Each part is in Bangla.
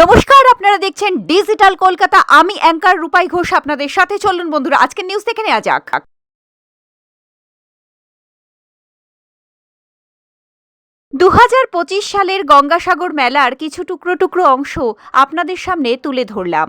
নমস্কার, আপনারা দেখছেন ডিজিটাল কলকাতা। আমি অ্যাঙ্কার রূপাই ঘোষ আপনাদের সাথে চলুন বন্ধুরা আজকে নিউজ দেখে নেওয়া যাক। দু সালের গঙ্গাসাগর মেলার কিছু টুকরো টুকরো অংশ আপনাদের সামনে তুলে ধরলাম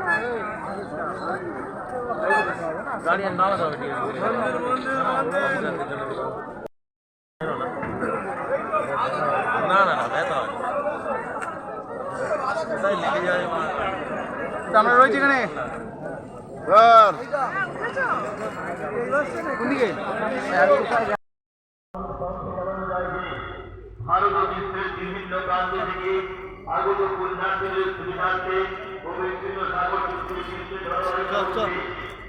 গাড়ি আর নামাতে হবে ঠিক না না না ব্যথা হয়। কোথায় লেগে যায় মা আমরা রয়েছি এখানে। কোন দিকে ভারত ও বিশ্বের বিভিন্ন প্রান্ত থেকে আগত পুণ্যার্থীদের সুবিধার্থে ও বিভিন্ন সাগর চুক্তি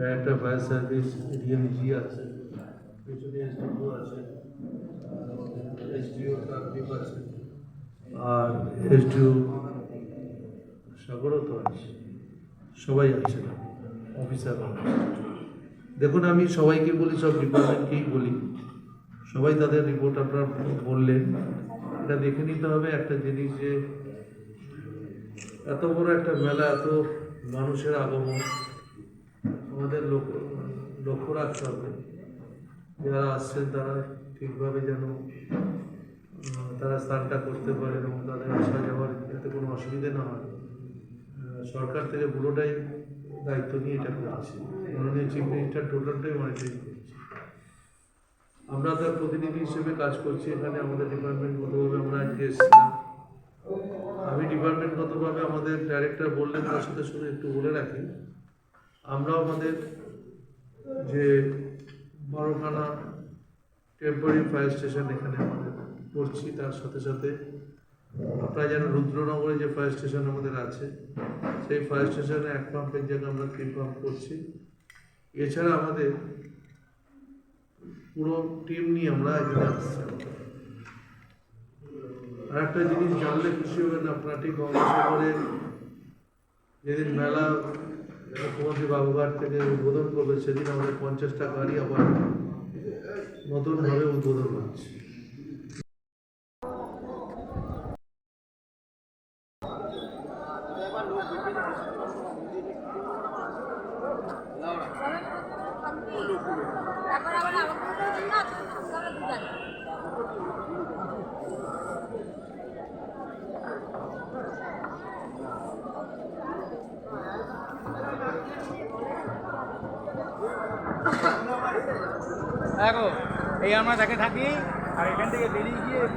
ডাইরেক্টর ফায়ার সার্ভিস ডিএমজি আছে পেছনে এসডিও আছে আছে আর এসডিও সাগরও তো আছে সবাই আছে। অফিসার দেখুন, আমি সবাইকে বলি, সব ডিপার্টমেন্টকেই বলি। সবাই তাদের রিপোর্ট আপনার বললেন। এটা দেখে নিতে হবে একটা জিনিস যে, এত বড় একটা মেলা, এত মানুষের আগমন। আমাদের লক্ষ্য রাখতে হবে যারা আসছেন তারা ঠিকভাবে যেন তারা স্নানটা করতে পারে এবং তাদের আসা যাওয়ার যাতে কোনো অসুবিধে না হয়। সরকার থেকে পুরোটাই দায়িত্ব নিয়ে এটা করছে। মাননীয় চিফ মিনিস্টার টোটালটাই মনিটরিং করছে। আমরা তার প্রতিনিধি হিসেবে কাজ করছি এখানে, আমাদের ডিপার্টমেন্টগতভাবে আমরা আজকে এসেছিলাম। আমি ডিপার্টমেন্টগতভাবে আমাদের ডাইরেক্টর বললেন, তার সাথে শুধু একটু বলে রাখি। আমরাও আমাদের যে বড়খানা টেম্পোরারি ফায়ার স্টেশন এখানে আমাদের করছি তার সাথে সাথে আপনারা যেন রুদ্রনগরে যে ফায়ার স্টেশন আমাদের আছে, সেই ফায়ার স্টেশনে এক পাম্পের জায়গায় আমরা তিন পাম্প করছি। এছাড়া আমাদের পুরো টিম নিয়ে আমরা এখানে আসছি আর একটা জিনিস জানলে খুশি হবেন, আপনারা ঠিক গঙ্গাসাগরে যেদিন মেলা মুখ্যমন্ত্রী বাবুঘাট থেকে উদ্বোধন করবে সেদিন আমাদের পঞ্চাশটা গাড়ি আবার নতুনভাবে উদ্বোধন হচ্ছে। দেখো এই আমরা দেখে থাকি আর এখান থেকে বেরিয়ে গিয়ে এই